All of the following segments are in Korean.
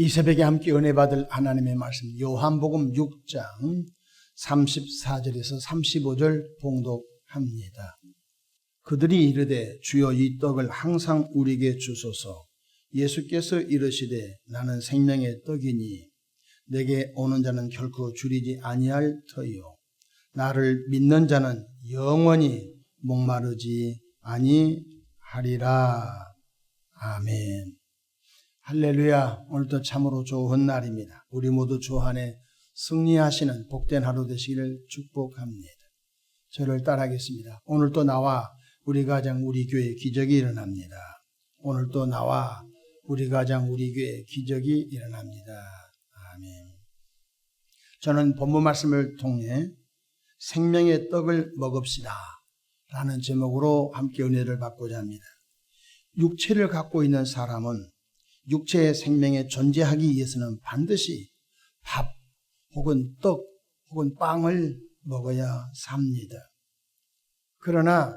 이 새벽에 함께 은혜 받을 하나님의 말씀 요한복음 6장 34절에서 35절 봉독합니다. 그들이 이르되 주여 이 떡을 항상 우리에게 주소서 예수께서 이르시되 나는 생명의 떡이니 내게 오는 자는 결코 줄이지 아니할 터이요 나를 믿는 자는 영원히 목마르지 아니하리라 아멘. 할렐루야. 오늘도 참으로 좋은 날입니다. 우리 모두 주 안에 승리하시는 복된 하루 되시기를 축복합니다. 저를 따라하겠습니다. 오늘도 나와 우리 가정 우리 교회 기적이 일어납니다. 오늘도 나와 우리 가정 우리 교회 기적이 일어납니다. 아멘. 저는 본문 말씀을 통해 생명의 떡을 먹읍시다. 라는 제목으로 함께 은혜를 받고자 합니다. 육체를 갖고 있는 사람은 육체의 생명에 존재하기 위해서는 반드시 밥 혹은 떡 혹은 빵을 먹어야 삽니다. 그러나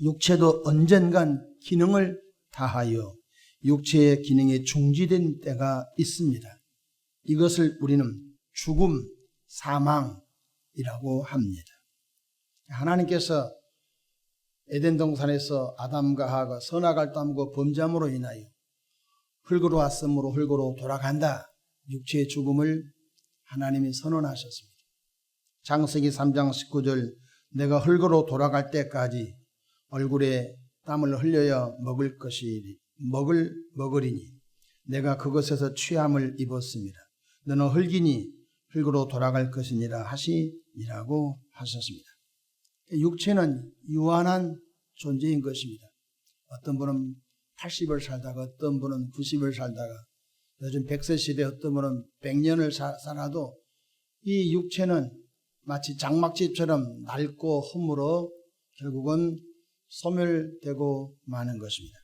육체도 언젠간 기능을 다하여 육체의 기능에 중지된 때가 있습니다. 이것을 우리는 죽음, 사망이라고 합니다. 하나님께서 에덴 동산에서 아담과 하가 선악을 따먹고 범죄함으로 인하여 흙으로 왔으므로 흙으로 돌아간다. 육체의 죽음을 하나님이 선언하셨습니다. 장세기 3장 19절 내가 흙으로 돌아갈 때까지 얼굴에 땀을 흘려야 먹을 것이 먹을 먹으리니 내가 그것에서 취함을 입었습니다. 너는 흙이니 흙으로 돌아갈 것이니라 하시니라고 하셨습니다. 육체는 유한한 존재인 것입니다. 어떤 분은 80을 살다가 어떤 분은 90을 살다가 요즘 100세 시대 어떤 분은 100년을 사, 살아도 이 육체는 마치 장막집처럼 낡고 허물어 결국은 소멸되고 마는 것입니다.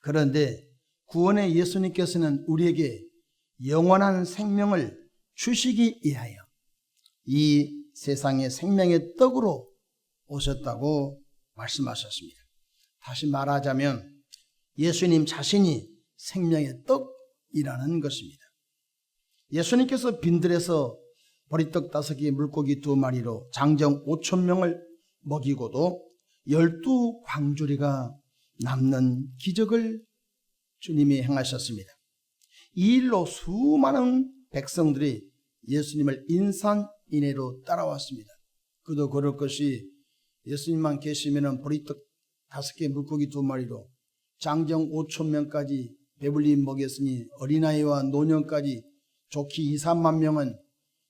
그런데 구원의 예수님께서는 우리에게 영원한 생명을 주시기 위하여 이 세상의 생명의 떡으로 오셨다고 말씀하셨습니다. 다시 말하자면 예수님 자신이 생명의 떡이라는 것입니다. 예수님께서 빈들에서 보리떡 다섯 개 물고기 두 마리로 장정 오천 명을 먹이고도 열두 광주리가 남는 기적을 주님이 행하셨습니다. 이 일로 수많은 백성들이 예수님을 인산인해로 따라왔습니다. 그도 그럴 것이 예수님만 계시면 보리떡 다섯 개 물고기 두 마리로 장정 5천 명까지 배불리 먹였으니 어린아이와 노년까지 좋기 2, 3만 명은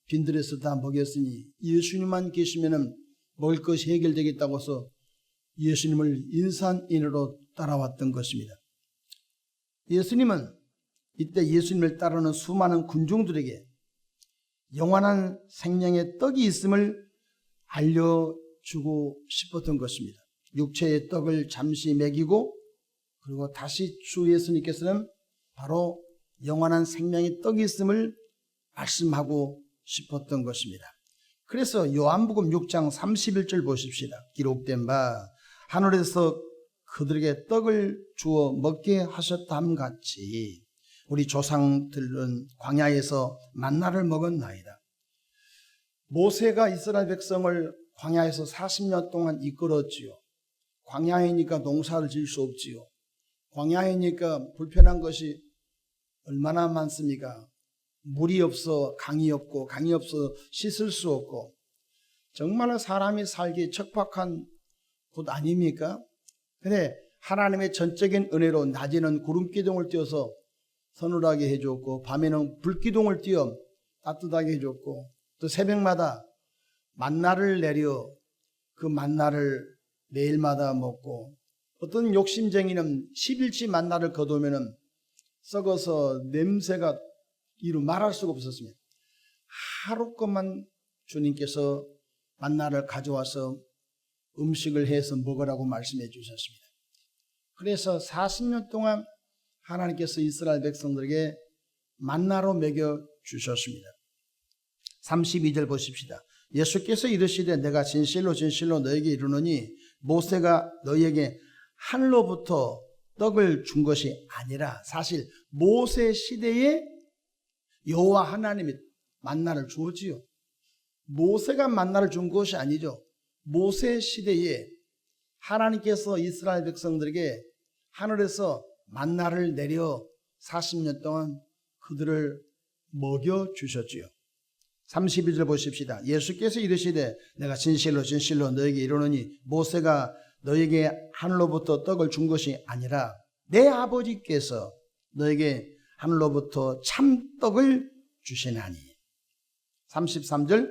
빈들에서 다 먹였으니 예수님만 계시면 먹을 것이 해결되겠다고 해서 예수님을 인산인으로 따라왔던 것입니다. 예수님은 이때 예수님을 따르는 수많은 군중들에게 영원한 생명의 떡이 있음을 알려주고 싶었던 것입니다. 육체의 떡을 잠시 먹이고 그리고 다시 주 예수님께서는 바로 영원한 생명의 떡이 있음을 말씀하고 싶었던 것입니다. 그래서 요한복음 6장 31절 보십시다. 기록된 바 하늘에서 그들에게 떡을 주어 먹게 하셨담 같이 우리 조상들은 광야에서 만나를 먹었나이다. 모세가 이스라엘 백성을 광야에서 40년 동안 이끌었지요. 광야이니까 농사를 지을 수 없지요. 광야이니까 불편한 것이 얼마나 많습니까? 물이 없어 강이 없고 강이 없어 씻을 수 없고 정말 사람이 살기 척박한 곳 아닙니까? 근데 하나님의 전적인 은혜로 낮에는 구름 기둥을 띄워서 서늘하게 해줬고 밤에는 불 기둥을 띄어 따뜻하게 해줬고 또 새벽마다 만나를 내려 그 만나를 매일마다 먹고 어떤 욕심쟁이는 10일치 만나를 거두면은 썩어서 냄새가 이루 말할 수가 없었습니다. 하루 것만 주님께서 만나를 가져와서 음식을 해서 먹으라고 말씀해 주셨습니다. 그래서 40년 동안 하나님께서 이스라엘 백성들에게 만나로 먹여 주셨습니다. 32절 보십시다. 예수께서 이르시되 내가 진실로 진실로 너에게 이르노니 모세가 너희에게 하늘로부터 떡을 준 것이 아니라 사실 모세 시대에 여호와 하나님이 만나를 주었지요. 모세가 만나를 준 것이 아니죠. 모세 시대에 하나님께서 이스라엘 백성들에게 하늘에서 만나를 내려 40년 동안 그들을 먹여 주셨지요. 32절 보십시다. 예수께서 이르시되 내가 진실로 진실로 너에게 이르노니 모세가 너에게 하늘로부터 떡을 준 것이 아니라 내 아버지께서 너에게 하늘로부터 참 떡을 주시나니. 33절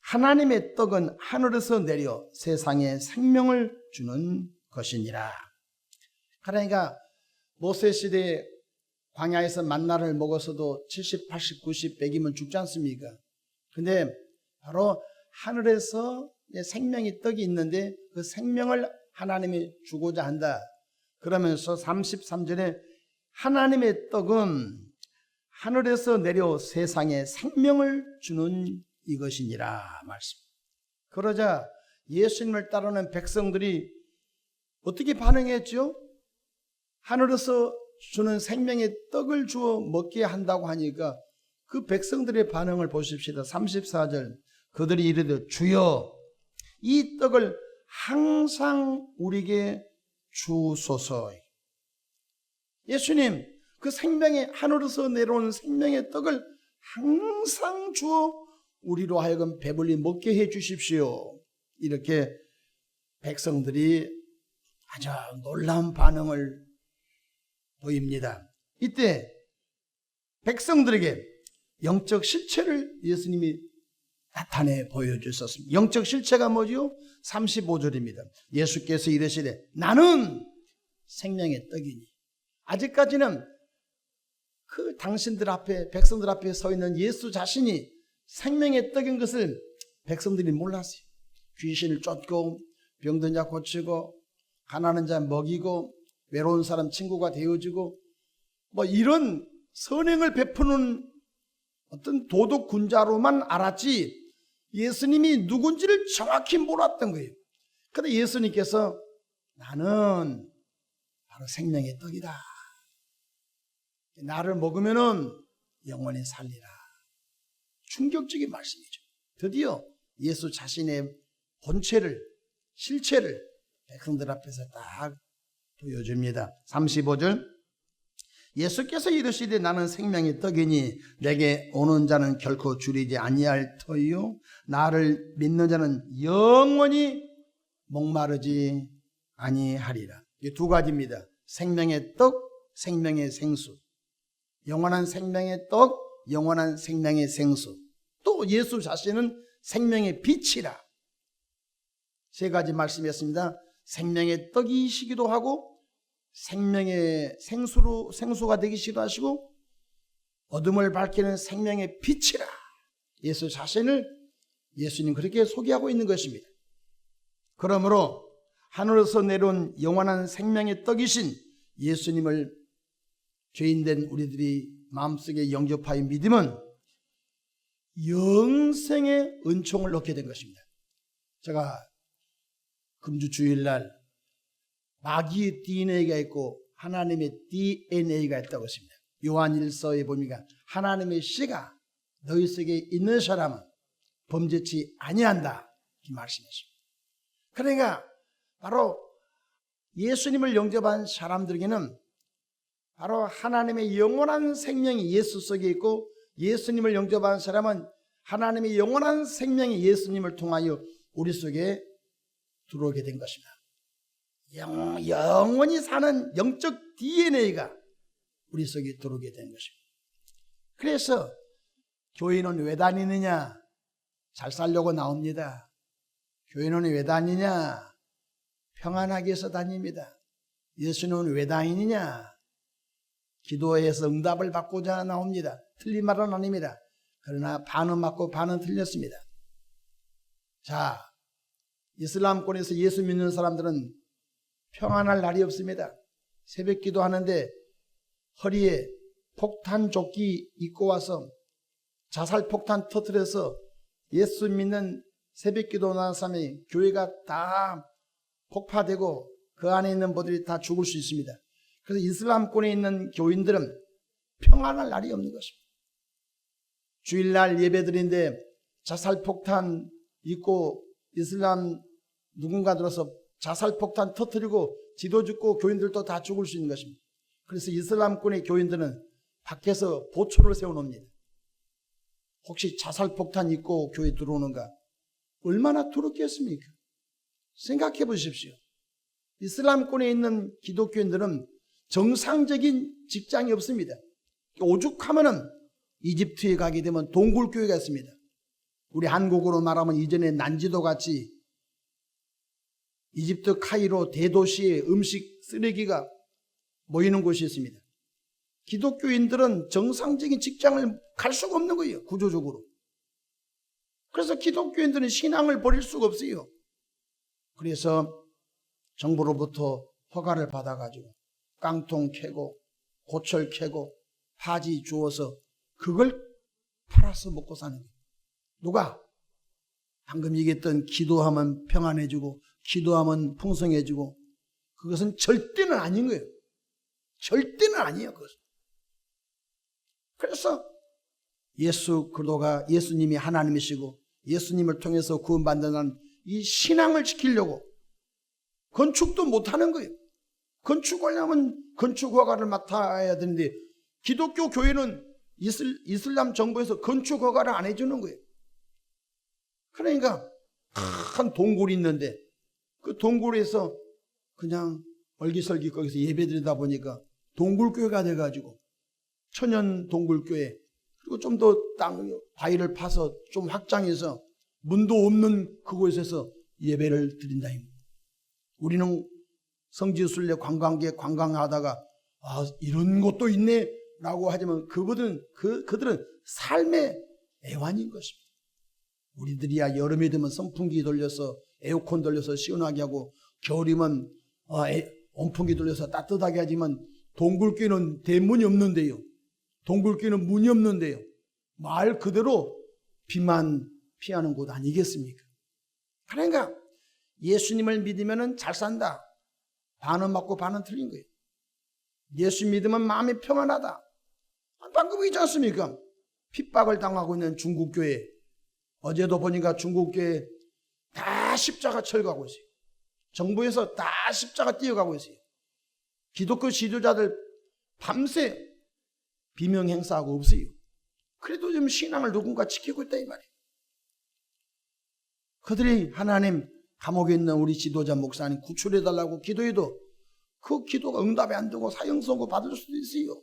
하나님의 떡은 하늘에서 내려 세상에 생명을 주는 것이니라. 그러니까 모세 시대에 광야에서 만나를 먹었어도 70, 80, 90, 100이면 죽지 않습니까? 근데 바로 하늘에서 생명이 떡이 있는데 그 생명을 하나님이 주고자 한다. 그러면서 33절에 하나님의 떡은 하늘에서 내려 세상에 생명을 주는 이것이니라 말씀. 그러자 예수님을 따르는 백성들이 어떻게 반응했죠? 하늘에서 주는 생명의 떡을 주어 먹게 한다고 하니까 그 백성들의 반응을 보십시다. 34절. 그들이 이르되 주여 이 떡을 항상 우리에게 주소서. 예수님 그 생명의 하늘에서 내려오는 생명의 떡을 항상 주어 우리로 하여금 배불리 먹게 해 주십시오. 이렇게 백성들이 아주 놀라운 반응을 보입니다. 이때 백성들에게 영적 실체를 예수님이 나타내 보여주셨습니다. 영적 실체가 뭐죠? 35절입니다. 예수께서 이르시되 나는 생명의 떡이니 아직까지는 그 당신들 앞에 백성들 앞에 서 있는 예수 자신이 생명의 떡인 것을 백성들이 몰랐어요. 귀신을 쫓고 병든 자 고치고 가난한 자 먹이고 외로운 사람 친구가 되어주고 뭐 이런 선행을 베푸는 어떤 도덕 군자로만 알았지 예수님이 누군지를 정확히 몰랐던 거예요. 근데 예수님께서 나는 바로 생명의 떡이다. 나를 먹으면은 영원히 살리라. 충격적인 말씀이죠. 드디어 예수 자신의 본체를, 실체를 백성들 앞에서 딱 보여줍니다. 35절. 예수께서 이르시되 나는 생명의 떡이니 내게 오는 자는 결코 줄이지 아니할 터이요 나를 믿는 자는 영원히 목마르지 아니하리라. 이 두 가지입니다. 생명의 떡, 생명의 생수. 영원한 생명의 떡, 영원한 생명의 생수. 또 예수 자신은 생명의 빛이라. 세 가지 말씀이었습니다. 생명의 떡이시기도 하고 생명의 생수로 생수가 되기시기도 하시고 어둠을 밝히는 생명의 빛이라. 예수 자신을 예수님 그렇게 소개하고 있는 것입니다. 그러므로 하늘에서 내려온 영원한 생명의 떡이신 예수님을 죄인된 우리들이 마음속에 영접하여 믿으면 영생의 은총을 얻게 된 것입니다. 제가 금주 주일날 마귀의 DNA가 있고 하나님의 DNA가 있다고 했습니다. 요한일서에 보니까 하나님의 씨가 너희 속에 있는 사람은 범죄치 아니한다 이 말씀이십니다. 그러니까 바로 예수님을 영접한 사람들에게는 바로 하나님의 영원한 생명이 예수 속에 있고 예수님을 영접한 사람은 하나님의 영원한 생명이 예수님을 통하여 우리 속에 들어오게 된 것입니다. 영, 영원히 사는 영적 DNA가 우리 속에 들어오게 된 것입니다. 그래서 교회는 왜 다니느냐? 잘 살려고 나옵니다. 교회는 왜 다니냐? 평안하게 해서 다닙니다. 예수는 왜 다니느냐? 기도해서 응답을 받고자 나옵니다. 틀린 말은 아닙니다. 그러나 반은 맞고 반은 틀렸습니다. 자, 이슬람권에서 예수 믿는 사람들은 평안할 날이 없습니다. 새벽 기도 하는데 허리에 폭탄 조끼 입고 와서 자살 폭탄 터트려서 예수 믿는 새벽 기도 나는 사람이 교회가 다 폭파되고 그 안에 있는 분들이 다 죽을 수 있습니다. 그래서 이슬람권에 있는 교인들은 평안할 날이 없는 것입니다. 주일날 예배드린데 자살폭탄 있고 이슬람 누군가 들어서 자살폭탄 터뜨리고 지도 죽고 교인들도 다 죽을 수 있는 것입니다. 그래서 이슬람권의 교인들은 밖에서 보초를 세워놓습니다. 혹시 자살 폭탄 있고 교회 들어오는가? 얼마나 두렵겠습니까? 생각해 보십시오. 이슬람권에 있는 기독교인들은 정상적인 직장이 없습니다. 오죽하면은 이집트에 가게 되면 동굴교회가 있습니다. 우리 한국으로 말하면 이전에 난지도 같이 이집트 카이로 대도시에 음식 쓰레기가 모이는 곳이 있습니다. 기독교인들은 정상적인 직장을 갈 수가 없는 거예요. 구조적으로. 그래서 기독교인들은 신앙을 버릴 수가 없어요. 그래서 정부로부터 허가를 받아가지고 깡통 캐고 고철 캐고 파지 주어서 그걸 팔아서 먹고 사는 거예요. 누가? 방금 얘기했던 기도하면 평안해지고 기도하면 풍성해지고 그것은 절대는 아닌 거예요. 절대는 아니에요. 그것은. 그래서 예수 그리스도가 예수님이 하나님이시고 예수님을 통해서 구원받는 이 신앙을 지키려고 건축도 못하는 거예요. 건축하려면 건축 허가를 맡아야 되는데 기독교 교회는 이슬, 이슬람 정부에서 건축 허가를 안 해주는 거예요. 그러니까 큰 동굴이 있는데 그 동굴에서 그냥 얼기설기 거기서 예배드리다 보니까 동굴교회가 돼가지고 천연 동굴교회 그리고 좀 더 땅 바위를 파서 좀 확장해서 문도 없는 그곳에서 예배를 드린다. 우리는 성지순례 관광객 관광하다가 아 이런 것도 있네라고 하지만 그분은 그 그들은 삶의 애환인 것입니다. 우리들이야 여름이 되면 선풍기 돌려서 에어컨 돌려서 시원하게 하고 겨울이면 어, 에, 온풍기 돌려서 따뜻하게 하지만 동굴교는 대문이 없는데요. 동굴교는 문이 없는데요. 말 그대로 비만 피하는 곳 아니겠습니까? 그러니까 예수님을 믿으면 잘 산다. 반은 맞고 반은 틀린 거예요. 예수 믿으면 마음이 평안하다. 방금 있지 않습니까? 핍박을 당하고 있는 중국교회. 어제도 보니까 중국교회 다 십자가 철거하고 있어요. 정부에서 다 십자가 띄어가고 있어요. 기독교 지도자들 밤새 비명 행사하고 없어요. 그래도 좀 신앙을 누군가 지키고 있다 이 말이에요. 그들이 하나님 감옥에 있는 우리 지도자 목사님 구출해달라고 기도해도 그 기도가 응답이 안 되고 사형 선고 받을 수도 있어요.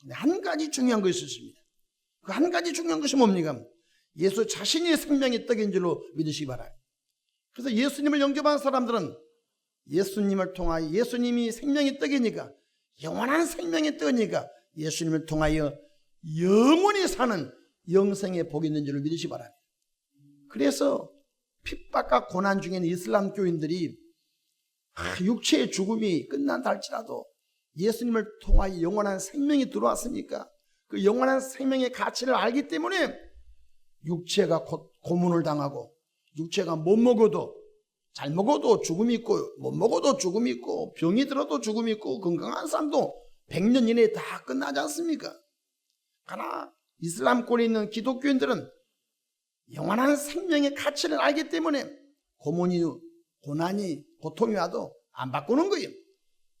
근데 한 가지 중요한 것이 있습니다. 그 한 가지 중요한 것이 뭡니까? 예수 자신이 생명의 떡인 줄로 믿으시기 바라요. 그래서 예수님을 영접한 사람들은 예수님을 통하여 예수님이 생명의 떡이니까 영원한 생명의 떡이니까 예수님을 통하여 영원히 사는 영생의 복이 있는 줄을 믿으시기 바랍니다. 그래서 핍박과 고난 중에 는 이슬람 교인들이 육체의 죽음이 끝난다 할지라도 예수님을 통하여 영원한 생명이 들어왔으니까 그 영원한 생명의 가치를 알기 때문에 육체가 곧 고문을 당하고 육체가 못 먹어도 잘 먹어도 죽음이 있고 못 먹어도 죽음이 있고 병이 들어도 죽음이 있고 건강한 사람도 100년 이내에 다 끝나지 않습니까? 그러나 이슬람권에 있는 기독교인들은 영원한 생명의 가치를 알기 때문에 고문이 고난이 고통이 와도 안 바꾸는 거예요.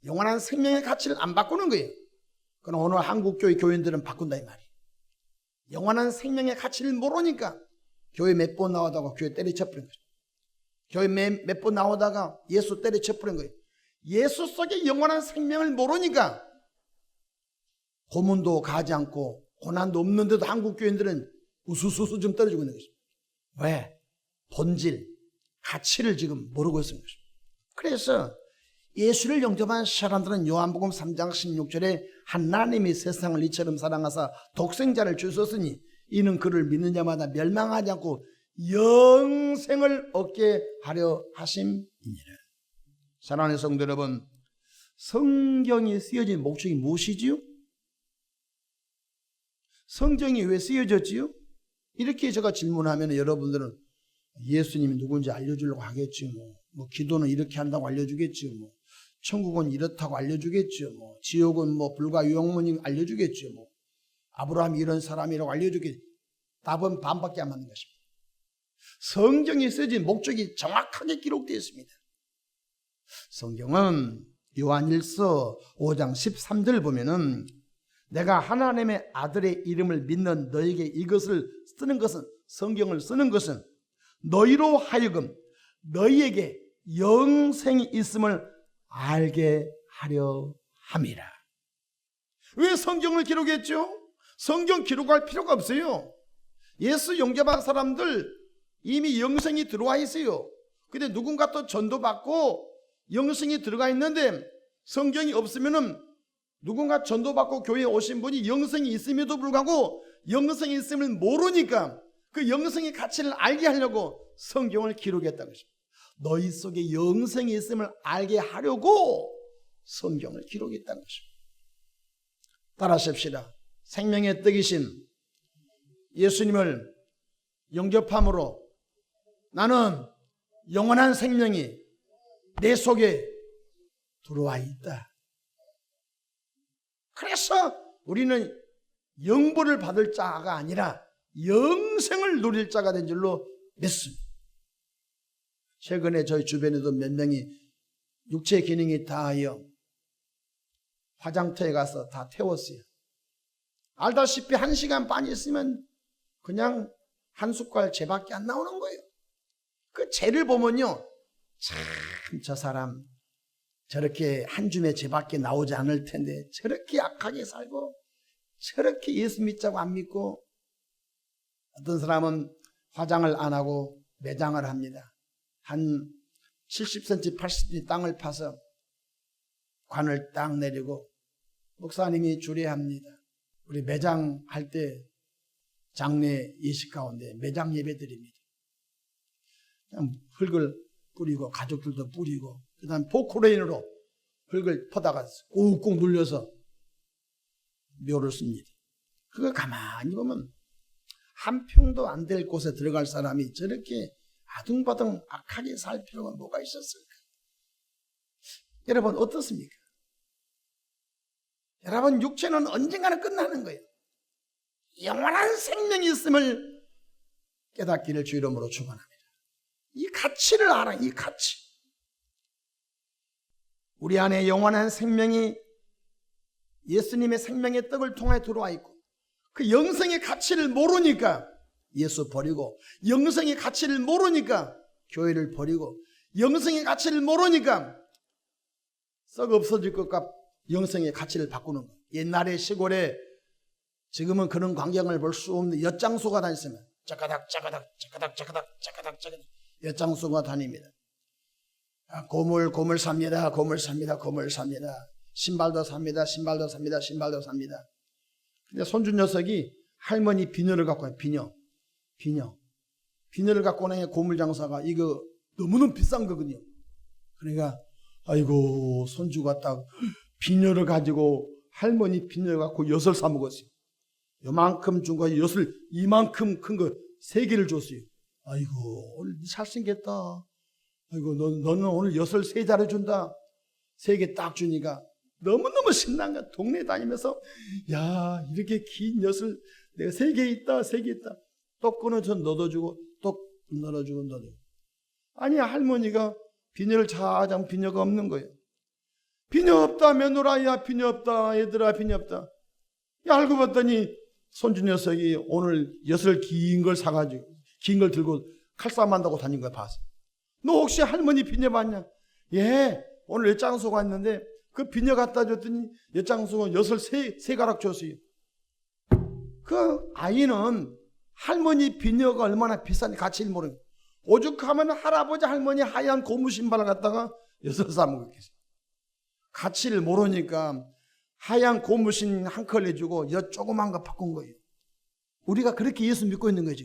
영원한 생명의 가치를 안 바꾸는 거예요. 그러나 오늘 한국교회 교인들은 바꾼다 이 말이에요. 영원한 생명의 가치를 모르니까 교회 몇 번 나오다가 교회 때려쳐버린 거죠. 교회 몇번 나오다가 예수 때려쳐버린 거예요. 예수 속에 영원한 생명을 모르니까 고문도 가지 않고 고난도 없는데도 한국 교인들은 우수수수 좀 떨어지고 있는 것입니다. 왜? 본질, 가치를 지금 모르고 있는 것입니다. 그래서 예수를 영접한 사람들은 요한복음 3장 16절에 하나님이 세상을 이처럼 사랑하사 독생자를 주셨으니 이는 그를 믿는 자마다 멸망하지 않고 영생을 얻게 하려 하심이니라. 사랑하는 성도 여러분, 성경이 쓰여진 목적이 무엇이지요? 성경이 왜 쓰여졌지요? 이렇게 제가 질문하면 여러분들은 예수님이 누군지 알려주려고 하겠지 뭐. 뭐 기도는 이렇게 한다고 알려주겠지 뭐. 천국은 이렇다고 알려주겠죠. 뭐 지옥은 뭐 불과 유형문이 알려주겠죠. 뭐 아브라함이 이런 사람이라고 알려주겠죠. 답은 반밖에 안 맞는 것입니다. 성경이 쓰진 목적이 정확하게 기록되어 있습니다. 성경은 요한일서 5장 13절 보면은 내가 하나님의 아들의 이름을 믿는 너에게 이것을 쓰는 것은 성경을 쓰는 것은 너희로 하여금 너희에게 영생이 있음을 알게 하려 함이라. 왜 성경을 기록했죠? 성경 기록할 필요가 없어요. 예수 영접한 사람들 이미 영생이 들어와 있어요. 근데 누군가 또 전도받고 영생이 들어가 있는데 성경이 없으면은 누군가 전도받고 교회에 오신 분이 영생이 있음에도 불구하고 영생이 있음을 모르니까 그 영생의 가치를 알게 하려고 성경을 기록했다는 것입니다. 너희 속에 영생이 있음을 알게 하려고 성경을 기록했다는 것입니다. 따라하십시다. 생명의 떡이신 예수님을 영접함으로 나는 영원한 생명이 내 속에 들어와 있다. 그래서 우리는 영보를 받을 자가 아니라 영생을 누릴 자가 된 줄로 믿습니다. 최근에 저희 주변에도 몇 명이 육체 기능이 다하여 화장터에 가서 다 태웠어요. 알다시피 한 시간 반 있으면 그냥 한 숟갈 재밖에 안 나오는 거예요. 그 재를 보면요. 참 저 사람 저렇게 한 줌의 재밖에 나오지 않을 텐데 저렇게 약하게 살고 저렇게 예수 믿자고 안 믿고 어떤 사람은 화장을 안 하고 매장을 합니다. 한 70cm, 80cm 땅을 파서 관을 딱 내리고 목사님이 주례합니다. 우리 매장 할 때 장례 예식 가운데 매장 예배 드립니다. 흙을 뿌리고 가족들도 뿌리고 그 다음 포크레인으로 흙을 퍼다가 꾹꾹 눌려서 묘를 씁니다. 그거 가만히 보면 한 평도 안 될 곳에 들어갈 사람이 저렇게 아둥바둥 악하게 살 필요가 뭐가 있었을까? 여러분 어떻습니까? 여러분 육체는 언젠가는 끝나는 거예요. 영원한 생명이 있음을 깨닫기를 주 이름으로 축원합니다. 이 가치를 알아, 이 가치. 우리 안에 영원한 생명이 예수님의 생명의 떡을 통해 들어와 있고 그 영생의 가치를 모르니까 예수 버리고 영생의 가치를 모르니까 교회를 버리고 영생의 가치를 모르니까 썩 없어질 것과 영생의 가치를 바꾸는 거예요. 옛날에 시골에 지금은 그런 광경을 볼 수 없는 엿장수가 다녔으면 짜가닥 짜가닥 짜가닥 짜가닥 짜가닥 짜가닥 엿장수가 다닙니다. 아, 고물 고물 삽니다. 고물 삽니다. 고물 삽니다. 신발도 삽니다. 신발도 삽니다. 신발도 삽니다. 근데 손주 녀석이 할머니 비녀를 갖고 와요. 비녀. 비녀. 비녀를 갖고 오는 고물 장사가 이거 너무너무 비싼 거거든요. 그러니까 아이고 손주가 딱 비녀를 가지고 할머니 비녀를 갖고 엿을 사 먹었어요. 요만큼 준 거 엿을 이만큼 큰 거 세 개를 줬어요. 아이고 오늘 잘생겼다. 아이고 너, 너는 오늘 엿을 세 자루 준다. 세 개 딱 주니까 너무너무 신난 거야. 동네 다니면서 야 이렇게 긴 엿을 내가 세 개 있다 세 개 있다. 또 끊어서 넣어주고 또 넣어주고 넣어주고. 아니 할머니가 비녀를 찾아 비녀가 없는 거예요. 비녀 없다 며느라 야 비녀 없다 얘들아 비녀 없다. 야, 알고 봤더니 손주 녀석이 오늘 엿을 긴 걸 사가지고 긴 걸 들고 칼싸움 한다고 다닌 거야 봤어. 너 혹시 할머니 비녀 봤냐? 예 오늘 엿장수가 있는데 그 비녀 갖다 줬더니 엿장수가 엿을 세, 세 가락 줬어요. 그 아이는 할머니 비녀가 얼마나 비싼 가치를 거야. 오죽하면 할아버지 할머니 하얀 고무 신발을 갖다가 엿을 싸먹었겠어. 가치를 모르니까 하얀 고무신 한 컬 해주고 엿 조그만 거 바꾼 거예요. 우리가 그렇게 예수 믿고 있는 거죠.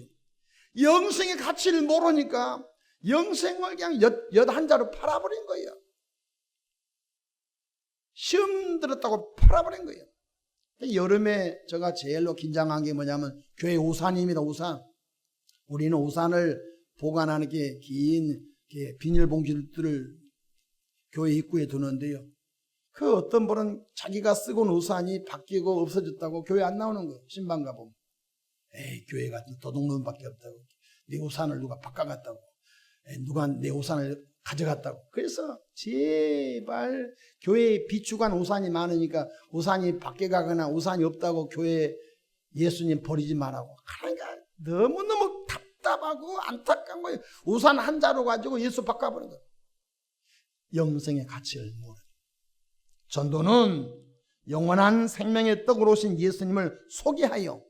영생의 가치를 모르니까 영생을 그냥 엿 한 자루 팔아버린 거예요. 시험 들었다고 팔아버린 거예요. 여름에 제가 제일로 긴장한 게 뭐냐면 교회 우산입니다. 우산. 우리는 우산을 보관하는 게 긴 비닐봉지들을 교회 입구에 두는데요. 그 어떤 분은 자기가 쓰고 온 우산이 바뀌고 없어졌다고 교회 안 나오는 거예요. 신방 가보면. 에이, 교회 같은 도둑놈밖에 없다고. 내 우산을 누가 바꿔갔다고. 누가 내 우산을 가져갔다고. 그래서 제발 교회에 비추간 우산이 많으니까 우산이 바뀌어가거나 우산이 없다고 교회에 예수님 버리지 말라고. 그러니까 너무너무 답답하고 안타까운 거예요. 우산 한 자로 가지고 예수 바꿔버린 거예요. 영생의 가치를 모르는. 전도는 영원한 생명의 떡으로 오신 예수님을 소개하여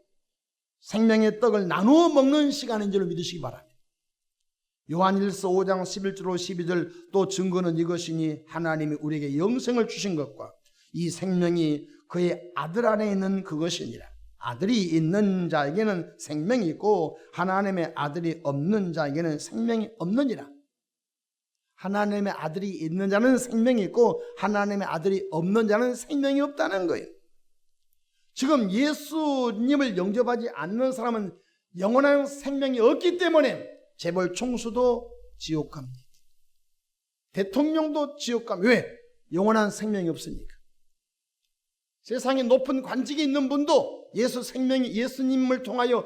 생명의 떡을 나누어 먹는 시간인 줄 믿으시기 바랍니다. 요한일서 5장 11절로 12절 또 증거는 이것이니 하나님이 우리에게 영생을 주신 것과 이 생명이 그의 아들 안에 있는 그것이니라. 아들이 있는 자에게는 생명이 있고 하나님의 아들이 없는 자에게는 생명이 없느니라. 하나님의 아들이 있는 자는 생명이 있고 하나님의 아들이 없는 자는 생명이 없다는 거예요. 지금 예수님을 영접하지 않는 사람은 영원한 생명이 없기 때문에 재벌 총수도 지옥 갑니다. 대통령도 지옥 갑니다. 왜? 영원한 생명이 없으니까. 세상에 높은 관직이 있는 분도 예수 생명이 예수님을 통하여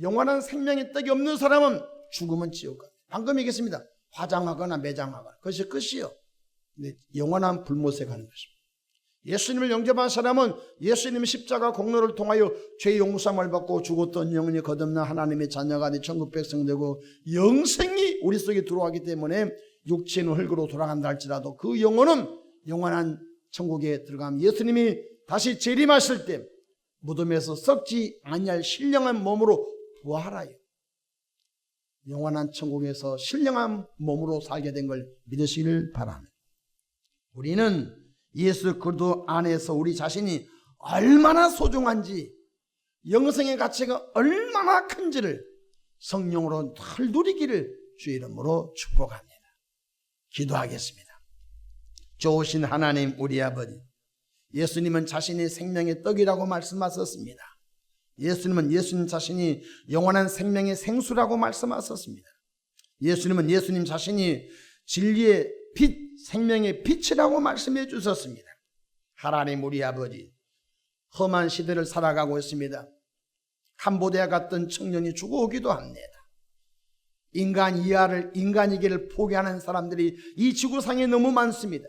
영원한 생명의 떡이 없는 사람은 죽으면 지옥 갑니다. 방금 얘기했습니다. 화장하거나 매장하거나 그것이 끝이요. 영원한 불못에 가는 것입니다. 예수님을 영접한 사람은 예수님 십자가 공로를 통하여 죄 용서함을 받고 죽었던 영혼이 거듭나 하나님의 자녀가 돼 천국 백성 되고 영생이 우리 속에 들어가기 때문에 육체는 흙으로 돌아간다 할지라도 그 영혼은 영원한 천국에 들어가면 예수님이 다시 재림하실 때 무덤에서 썩지 아니할 신령한 몸으로 부활하여 영원한 천국에서 신령한 몸으로 살게 된 걸 믿으시기를 바랍니다. 우리는 예수 그리스도 안에서 우리 자신이 얼마나 소중한지 영생의 가치가 얼마나 큰지를 성령으로 늘 누리기를 주의 이름으로 축복합니다. 기도하겠습니다. 좋으신 하나님 우리 아버지 예수님은 자신이 생명의 떡이라고 말씀하셨습니다. 예수님은 예수님 자신이 영원한 생명의 생수라고 말씀하셨습니다. 예수님은 예수님 자신이 진리의 빛, 생명의 빛이라고 말씀해 주셨습니다. 하나님 우리 아버지, 험한 시대를 살아가고 있습니다. 캄보디아 갔던 청년이 죽어오기도 합니다. 인간 이하를, 인간이기를 포기하는 사람들이 이 지구상에 너무 많습니다.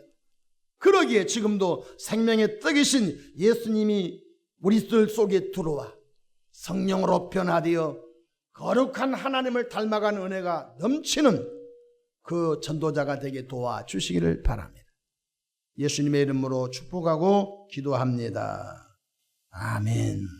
그러기에 지금도 생명의 떡이신 예수님이 우리들 속에 들어와 성령으로 변화되어 거룩한 하나님을 닮아가는 은혜가 넘치는 그 전도자가 되게 도와주시기를 바랍니다. 예수님의 이름으로 축복하고 기도합니다. 아멘.